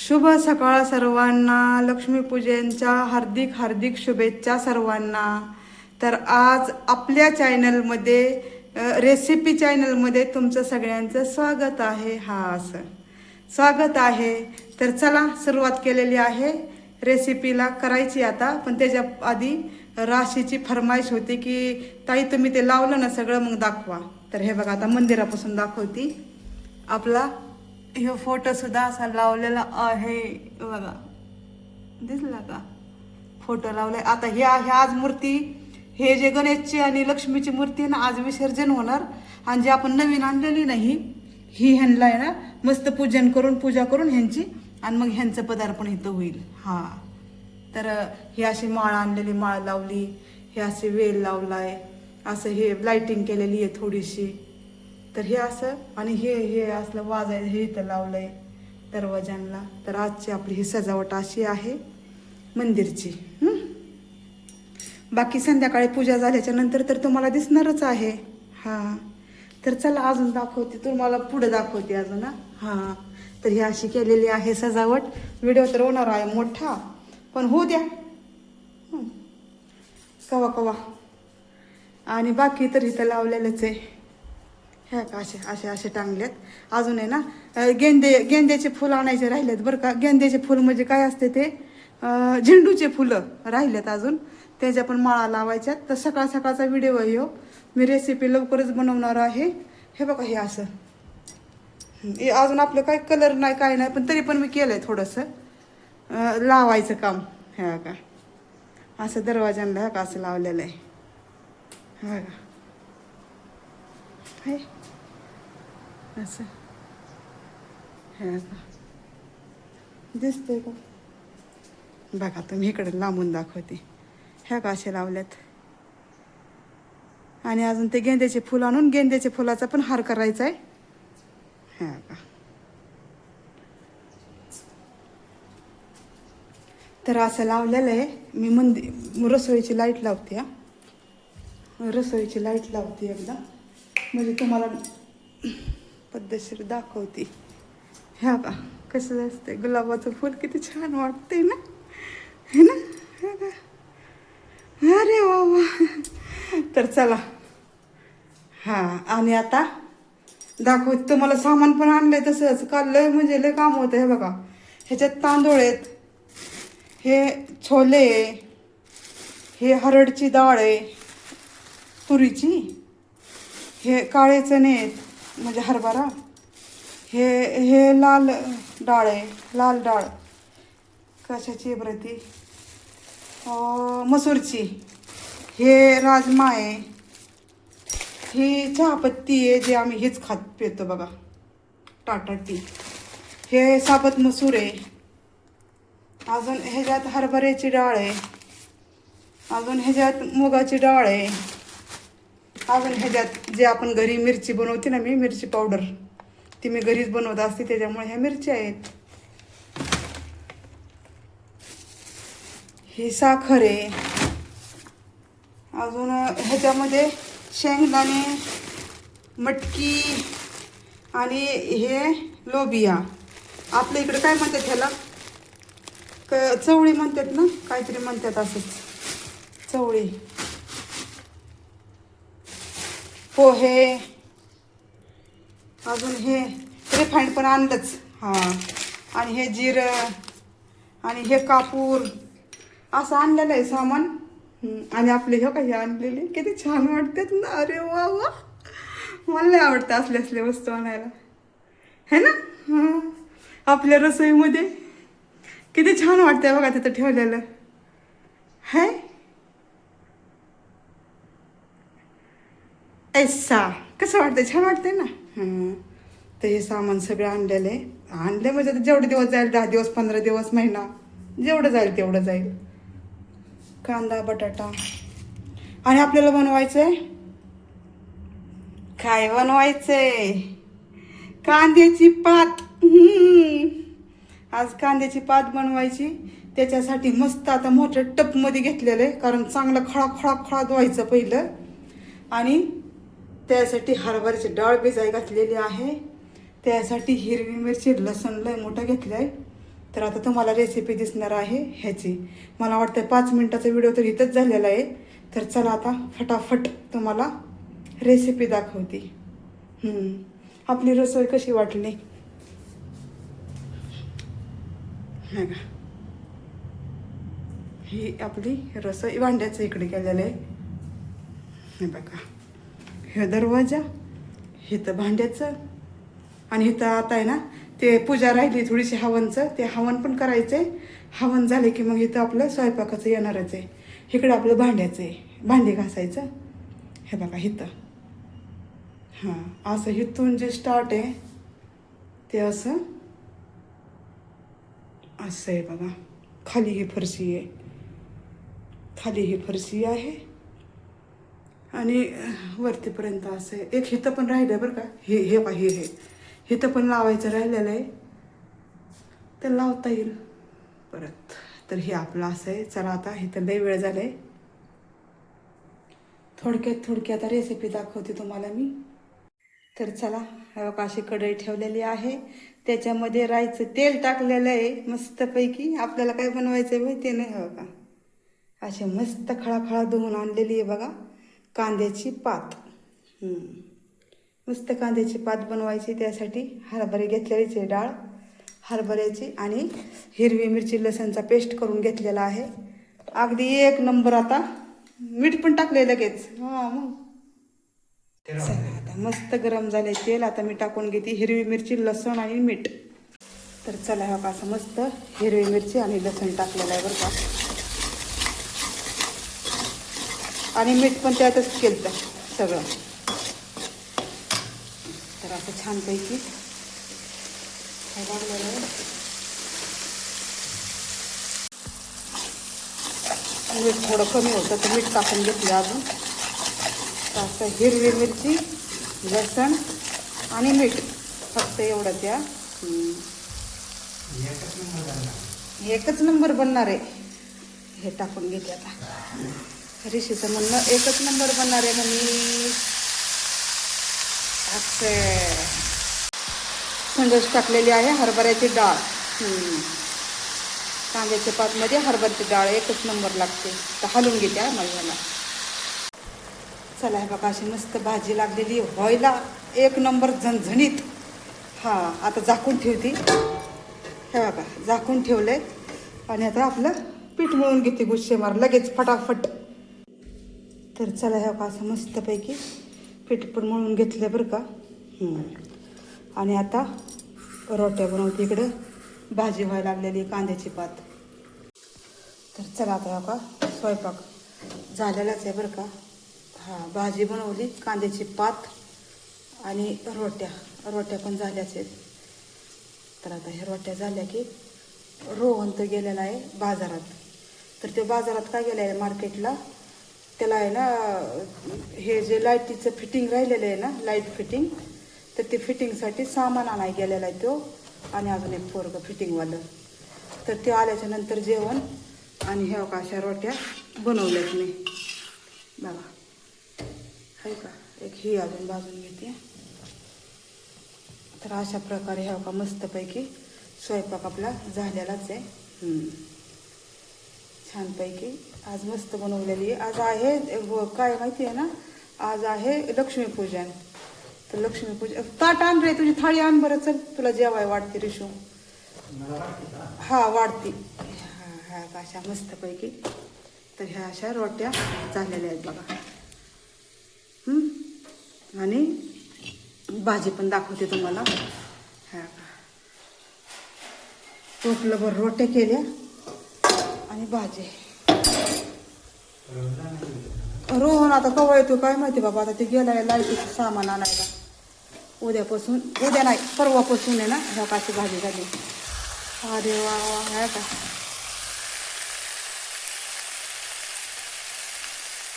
शुभ सकाळ सर्वांना. लक्ष्मीपूजनच्या हार्दिक हार्दिक शुभेच्छा सर्वांना. तर आज आपल्या चॅनलमध्ये रेसिपी चॅनलमध्ये तुमचं सगळ्यांचं स्वागत आहे. हा असं. स्वागत आहे. तर चला सुरुवात केलेली आहे. रेसिपीला करायची आता. पण त्याच्या आधी राशीची फरमाईश होती की ताई तुम्ही ते लावलं ना सगळं मग दाखवा. तर हे बघा आता मंदिरापासून दाखवती. आपला हे फोटो सुद्धा असा लावलेला आहे. बघा. दिसला का? फोटो लावले. आता ह्या ह्या आज मूर्ती हे जे गणेशची आणि लक्ष्मीची मूर्ती आहे ना आज विसर्जन होणार. आणि जे आपण नवीन आणलेली नाही ही ह्यांना आहे ना मस्त पूजन करून पूजा करून ह्यांची आणि मग ह्यांचं पदार्पण इथं होईल. हा. तर ही अशी माळ आणलेली माळ लावली. हे असे वेल लावलाय. असं हे लाईटिंग केलेली आहे थोडीशी. तर हे असं आणि हे हे असलं वाजाय हे इथं लावलंय दरवाजांना तर आजची आपली ही सजावट अशी आहे मंदिरची. बाकी संध्याकाळी पूजा झाल्याच्यानंतर तर तुम्हाला दिसणारच आहे. हां. तर चला अजून दाखवते. तुम्हाला पुढे दाखवते अजून हा? हां. तर ही अशी केलेली आहे सजावट. व्हिडिओ तर होणार आहे मोठा पण होऊ द्या. कवा कवा. आणि बाकी तर इथं लावलेलंच आहे. ह्या का असे असे असे टांगलेत. अजून आहे ना गेंदे गेंद्याचे फुलं आणायचे राहिलेत बरं का. गेंद्याचे फुल म्हणजे काय असते ते? झेंडूचे फुलं राहिलेत अजून. त्याच्या पण माळा लावायच्यात. तर सकाळ सकाळचा व्हिडिओ आहे हो. मी रेसिपी लवकरच बनवणार आहे. हे बघा हे असं. हे अजून आपलं काय कलर नाही काय नाही पण तरी पण मी केलं आहे थोडंसं लावायचं काम. ह्या का असं दरवाजांना ह्या का असं लावलेलं आहे. हा का हे. असं. हे आता दिसतंय का? बघा तुम्ही इकडे लांबून दाखवते. ह्या का असे लावल्यात. आणि अजून ते गेंद्याचे फुल आणून गेंद्याच्या फुलाचा पण हार करायचा आहे ह्या का तर असं लावलेलं आहे. मी मंदिर रसोईची लाइट लावते हा. रसोईची लाइट लावते एकदा. म्हणजे तुम्हाला पद्धतशीर दाखवते. ह्या का कसं असते गुलाबाचं फुल किती छान वाटतंय ना? है ना? हे का? अरे वा वा. तर चला. हां आणि आता दाखवत तुम्हाला सामान पण आणलंय तसंच. काल लय म्हणजे लय काम होतं हे बघा. ह्याच्यात तांदूळ आहेत. हे छोले हे हरडची डाळ आहे. तुरीची. हे काळे चणे आहेत. म्हणजे हरभरा. हे हे लाल डाळ आहे लाल डाळ. कशाची आहे बरं ती? मसूरची. हे राजमा आहे. ही चहापत्ती आहे जे आम्ही हेच खात पितो बघा. Tata tea. हे साबत मसूर आहे. अजून ह्याच्यात हरभऱ्याची डाळ आहे. अजून ह्याच्यात मुगाची डाळ आहे. अजून ह्याच्यात जे आपण घरी मिरची बनवते ना मी मिरची पावडर ती मी घरीच बनवत असते त्याच्यामुळे ह्या मिरच्या आहेत. ही साखर आहे. अजून ह्याच्यामध्ये शेंगदाणे मटकी आणि हे लोबिया. आपल्या इकडे काय म्हणतात ह्याला? क चवळी म्हणतात ना? काहीतरी म्हणतात असंच. चवळी. पोहे अजून हे रिफाईंड पण आणलंच. हां. आणि हे जिरं आणि हे कापूर असं आणलेलं आहे सामान. आणि आपले हे काही आणलेले. किती छान वाटतात ना. अरे वा वा. मला लय आवडतं असले असले वस्तू आणायला. है ना? आपल्या रसोईमध्ये किती छान वाटतंय बघा तिथं ठेवलेलं. है? ऐसा कसं वाटतंय? छान वाटतंय ना? हं. तर हे सामान सगळं आणलेलं आहे. आणलं म्हणजे आता जेवढे दिवस जाईल दहा दिवस पंधरा दिवस महिना जेवढं जाईल तेवढं जाईल. कांदा बटाटा. आणि आपल्याला बनवायचं आहे काय बनवायचंय? कांद्याची पात. आज कांद्याची पात बनवायची. त्याच्यासाठी मस्त आता मोठ्या टपमध्ये घेतलेलं आहे कारण चांगलं खळा खळा खळा धुवायचं पहिलं. आणि त्यासाठी हरभऱ्याची डाळ भिजाय घातलेली आहे. त्यासाठी हिरवी मिरची लसूण लय मोठा घेतलं आहे तर आता तुम्हाला रेसिपी दिसणार आहे ह्याची. मला वाटतं पाच मिनटाचा व्हिडिओ तर इथंच झालेला आहे. तर चला आता फटाफट तुम्हाला रेसिपी दाखवते. आपली रसोई कशी वाटली? नाही का ही आपली रसोई भांड्याचं इकडे केलेलं आहे. बघा. हे दरवाजा हे तर भांड्याचं. आणि इथं आता आहे ना ते पूजा राहिली थोडीशी हवनचं ते हवन पण करायचं आहे हवन झाले की मग इथं आपलं स्वयंपाकाचं येणारच आहे. इकडं आपलं भांड्याचं आहे. भांडे घासायचं. हे बघा इथं. हां असं हिथून जे स्टार्ट आहे ते असं असं आहे बघा. खाली ही फरशी आहे. खाली ही फरशी आहे. आणि वरतीपर्यंत असं आहे. एक हिथं पण राहिलं आहे बरं का? हे हे पा हे हे. हिथं पण लावायचं राहिलेलं आहे. ते लावता येईल परत. तर हे आपलं असं आहे. चला आता इथं लय वेळ झाला आहे थोडक्यात थोडक्यात आता रेसिपी दाखवते तुम्हाला मी. तर चला हे अशी कढई ठेवलेली आहे. त्याच्यामध्ये राईचं तेल टाकलेलं आहे मस्तपैकी. आपल्याला काय बनवायचं आहे माहिती नाही हवं का असे मस्त खळाखळा धुवून आणलेली आहे बघा. कांद्याची पात. नुसतं मस्त कांद्याची पात बनवायची त्यासाठी हरभरे घेतलेलीच आहे डाळ हरभऱ्याची आणि हिरवी मिरची लसणचा पेस्ट करून घेतलेला आहे. अगदी एक नंबर आता. मीठ पण टाकले लगेच. हां मग. आता मस्त गरम झाले तेल. आता मी टाकून घेते हिरवी मिरची लसण आणि मीठ. तर चला हा असं मस्त हिरवी मिरची आणि लसण टाकलेलं आहे बरं का. आणि मीठ पण त्यातच केलं सगळं. तर असं छानपैकी हे मीठ थोडं कमी होतं तर मीठ टाकून घेतलं अजून. असं हिरवी मिरची लसण आणि मीठ फक्त एवढं त्या. हम्म. एकच नंबर बनणार आहे. हे टाकून घेते आता. ऋषीचं म्हणणं एकच नंबर बनणार आहे मम्मी असं संगच टाकलेली आहे हरभऱ्याची डाळ. कांद्याच्या पातमध्ये हरभऱ्याची डाळ एकच नंबर लागते. तर हलवून घेते हा मला चला हे बघा अशी मस्त भाजी लागलेली. व्हायला एक नंबर झणझणीत. हां आता झाकून ठेवते. हे बघा झाकून ठेवलंय. आणि आता आपलं पीठ मळून घेते गुच्छे मार लगेच फटाफट. तर चला ह्या का असं मस्तपैकी पीठ पण मळून घेतलं बरं का. आणि आता रोट्या बनवते इकडं. भाजी व्हायला लागलेली कांद्याची पात. तर चला आता हो का स्वयंपाक झालेलाच आहे बरं का. हां भाजी बनवली कांद्याची पात आणि रोट्या. रोट्या पण झाल्याच आहेत. तर आता ह्या रोट्या झाल्या की रोहन तर गेलेला आहे बाजारात. तर ते बाजारात काय गेलं आहे मार्केटला त्याला आहे ना हे जे लाईटीचं फिटिंग राहिलेलं आहे ना लाइट फिटिंग तर ते फिटिंगसाठी सामान आणाय गेलेला आहे तो. आणि अजून एक पोरगं फिटिंगवालं तर ते आल्याच्यानंतर जेवण आणि ह्या का अशा रोट्या बनवल्यात मी. बघा. आहे का? एक ही अजून भाजून घेते. तर अशा प्रकारे ह्या का मस्तपैकी स्वयंपाक आपला झालेलाच आहे. छानपैकी आज मस्त बनवलेली. आज आहे काय माहिती आहे ना? आज आहे लक्ष्मीपूजन तर लक्ष्मीपूजन ताट आण रे तुझी थाळी आण बरं चल. तुला जेवाय वाढते रिशू. हा वाढती. हा ह्या अशा मस्तपैकी. तर ह्या अशा रोट्या झालेल्या आहेत बघा. आणि भाजी पण दाखवते तुम्हाला. ह्या टोपलंभर रोट्या केल्या आणि भाजी. रोहन आता कवा येतो काय माहिती बाबा? आता ते गेलाय लाईटीचं सामान आणायला. उद्यापासून उद्या नाही परवापासून आहे ना ह्या काची भाजी झाली. अरे वा वा ह्या का?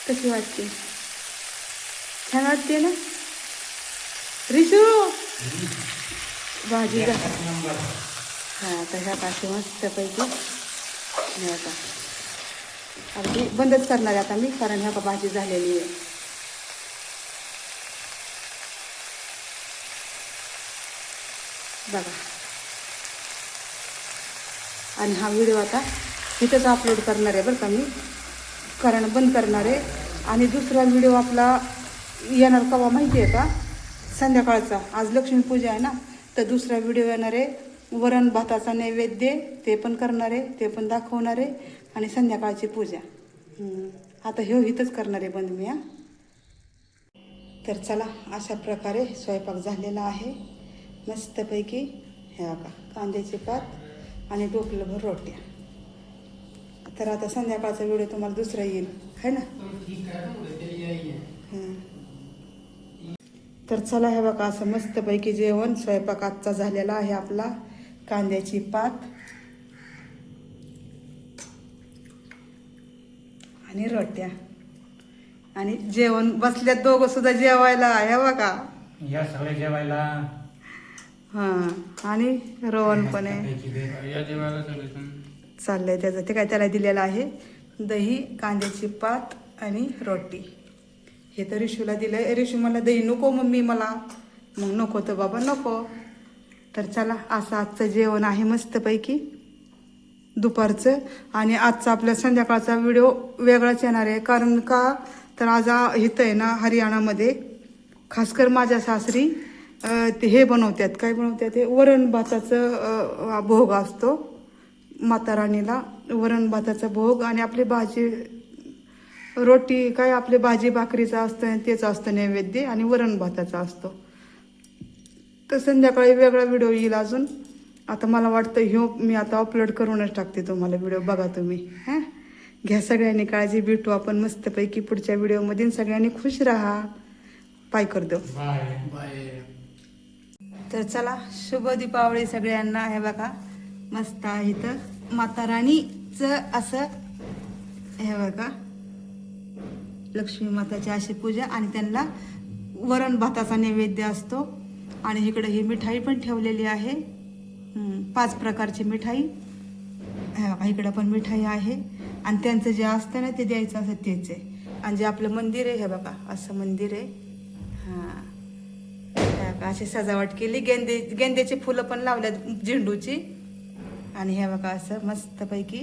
कशी वाटते? छान वाटते ना? रिशू! भाजी हा आता ह्या काशी मस्तपैकी हे आता अगदी बंदच करणार आहे आता मी कारण ह्या भाजी झालेली आहे. बघा. आणि हा व्हिडिओ आता इथंच अपलोड करणार आहे बरं का मी. कारण बंद करणार आहे. आणि दुसरा व्हिडिओ आपला येणार केव्हा माहिती आहे का? संध्याकाळचा. आज लक्ष्मीपूजा आहे ना तर दुसरा व्हिडिओ येणार आहे वरण भाताचा नैवेद्य ते पण करणार आहे ते पण दाखवणार आहे आणि संध्याकाळची पूजा. आता हे हितच करणार आहे बंद मी हा. तर चला अशा प्रकारे स्वयंपाक झालेला आहे. मस्तपैकी हे बघा कांद्याची पात आणि डोकलंभर रोट्या. तर आता संध्याकाळचा व्हिडिओ तुम्हाला दुसरा येईल है ना? तर चला हे बघा असं मस्तपैकी जेवण स्वयंपाक आजचा झालेला आहे आपला. कांद्याची पात आणि रोट्या. आणि जेवण बसल्यात दोघं सुद्धा जेवायला हे बघा. या सगळ्या जेवायला. हां आणि रोहन पण आहे. या जेवायला सगळे चाललंय त्याचं. ते काय त्याला दिलेलं आहे? दही कांद्याची पात आणि रोटी. हे तर रिशूला दिलंय. रिशू मला दही नको मम्मी मला. मग नको तर बाबा नको. तर चला असं आजचं जेवण आहे मस्तपैकी. दुपारचं. आणि आजचा आपल्या संध्याकाळचा व्हिडिओ वेगळाच येणार आहे. कारण का? तर आज इथं आहे ना हरियाणामध्ये. खासकर माझ्या सासरी ते हे बनवतात काय बनवतात ते वरण भाताचं भोग असतो. माताराणीला वरण भाताचा भोग आणि आपली भाजी रोटी काय आपली भाजी भाकरीचं असतं तेच असतं नैवेद्य आणि वरण भाताचा असतो. तर संध्याकाळी वेगळा व्हिडिओ येईल अजून. आता मला वाटतं ह्यो मी आता अपलोड करूनच टाकते तुम्हाला व्हिडिओ बघा तुम्ही हां? घ्या सगळ्यांनी काळजी भेटू आपण मस्तपैकी पुढच्या व्हिडिओमध्ये सगळ्यांनी खुश राहा. पाय कर देऊ बाय बाय तर चला शुभ दीपावली सगळ्यांना. हे बघा मस्त आहे इथं. माता राणीचं असं हे बघा. लक्ष्मी माताची अशी पूजा आणि त्यांना वरण भाताचा नैवेद्य असतो. आणि इकडे ही मिठाई पण ठेवलेली आहे. पाच प्रकारची मिठाई. हे इकडं पण मिठाई आहे. आणि त्यांचं जे असतं ना ते द्यायचं असं तेच आहे. आणि जे आपलं मंदिर आहे हे बघा असं मंदिर आहे. हां. हे बघा, अशी सजावट केली. गेंदे गेंद्याची फुलं पण लावल्यात झेंडूची. आणि हे बघा असं मस्तपैकी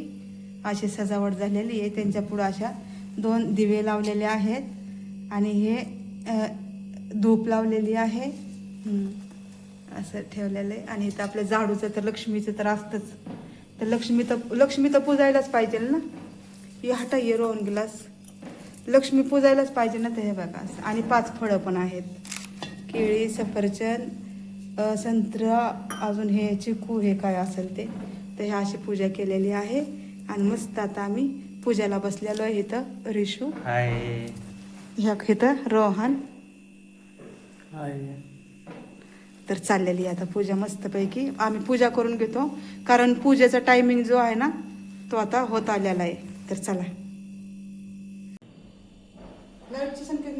अशी सजावट झालेली आहे. त्यांच्या पुढं अशा दोन दिवे लावलेले आहेत. आणि हे धूप लावलेली आहे. असं ठेवलेलं आहे. आणि इथं आपल्या झाडूचं तर लक्ष्मीचं तर असतंच. तर लक्ष्मी तर लक्ष्मी तर पूजायलाच पाहिजे ना? ही हटा ये रोहन गिलास. लक्ष्मी पूजायलाच पाहिजे ना तर हे बघा असं. आणि पाच फळं पण आहेत. केळी सफरचंद संत्रा अजून हे चिकू हे काय असेल ते. तर हे अशी पूजा केलेली आहे. आणि मस्त आता आम्ही पूजाला बसलेलो आहे इथं रिशू. हाय इथं रोहन. हाय. तर चाललेली आहे आता पूजा मस्तपैकी. आम्ही पूजा करून घेतो. कारण पूजेचा टायमिंग जो आहे ना तो आता होत आलेला आहे. तर चला. लाईटचे संकेत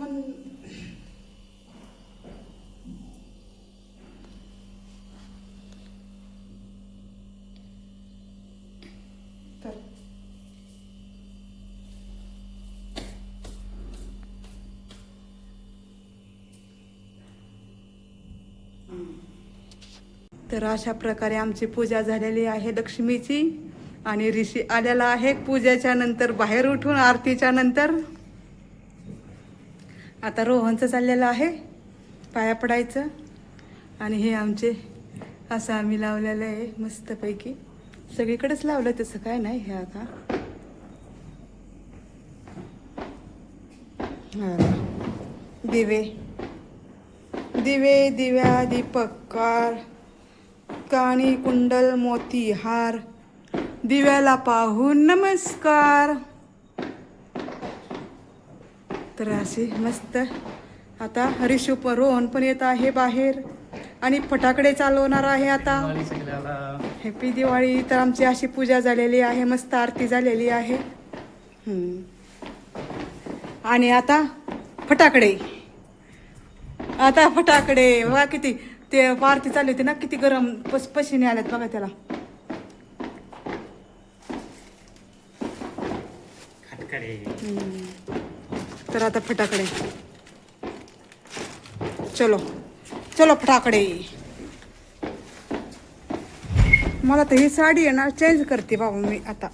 तर अशा प्रकारे आमची पूजा झालेली आहे लक्ष्मीची. आणि ऋषी आलेला आहे पूजेच्या नंतर बाहेर उठून आरतीच्या नंतर. आता रोहनचं चाललेलं आहे पाया पडायचं. आणि हे आमचे असं आम्ही लावलेलं आहे मस्तपैकी. सगळीकडेच लावलं तसं काय नाही हे आता. दिवे. दिवे दिव्या दीपकार काणी कुंडल मोती हार दिव्याला पाहून नमस्कार. तर असे मस्त आता रिशू पण रोहन पण येत आहे बाहेर आणि फटाकडे चालवणार आहे आता. हॅपी दिवाळी. तर आमची अशी पूजा झालेली आहे मस्त आरती झालेली आहे. हम्म. आणि आता फटाकडे. आता फटाकडे. वा किती ते आरती चालली होती ना किती गरम पस पशीने आल्यात बघा त्याला. तर आता फटाकडे. चलो. चलो फटाकडे. मला तर ही साडी आहे ना चेंज करते बाबा मी आता.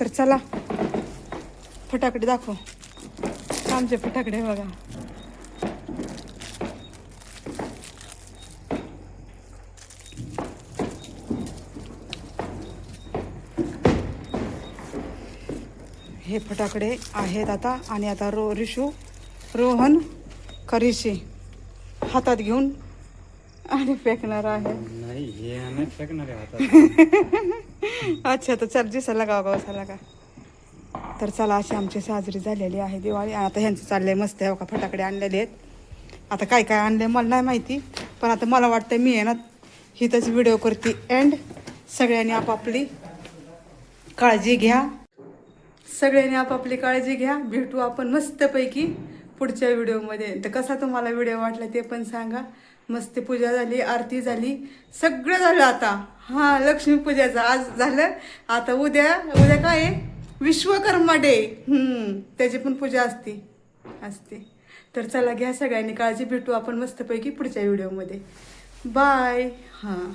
तर चला. फटाकडे दाखव. आमचे फटाकडे बघा. हे फटाकडे आहेत आता. आणि आता रो रिशू रोहन करिशी हातात घेऊन आणि फेकणार आहे. नाही हे फेकणार आहे अच्छा तर चल दिसायला गाव गाव का तर चला अशी आमची साजरी झालेली आहे दिवाळी. आणि आता ह्यांचं चाललंय मस्त आहे हो का फटाकडे आणलेले आहेत. आता काय काय आणले मला नाही माहिती पण आता मला वाटतं मी आहे ना हिथंच व्हिडिओ करते. अँड सगळ्यांनी आपापली काळजी घ्या. सगळ्यांनी आपापली काळजी घ्या. भेटू आपण मस्तपैकी पुढच्या व्हिडिओमध्ये. तर कसा तुम्हाला व्हिडिओ वाटला ते पण सांगा. मस्त पूजा झाली आरती झाली. सगळं झालं आता. हां लक्ष्मीपूजाचं आज झालं. आता उद्या उद्या काय आहे? विश्वकर्मा डे त्याची पण पूजा असते. असते. तर चला घ्या सगळ्यांनी काळजी. भेटू आपण मस्तपैकी पुढच्या व्हिडिओमध्ये. बाय हां.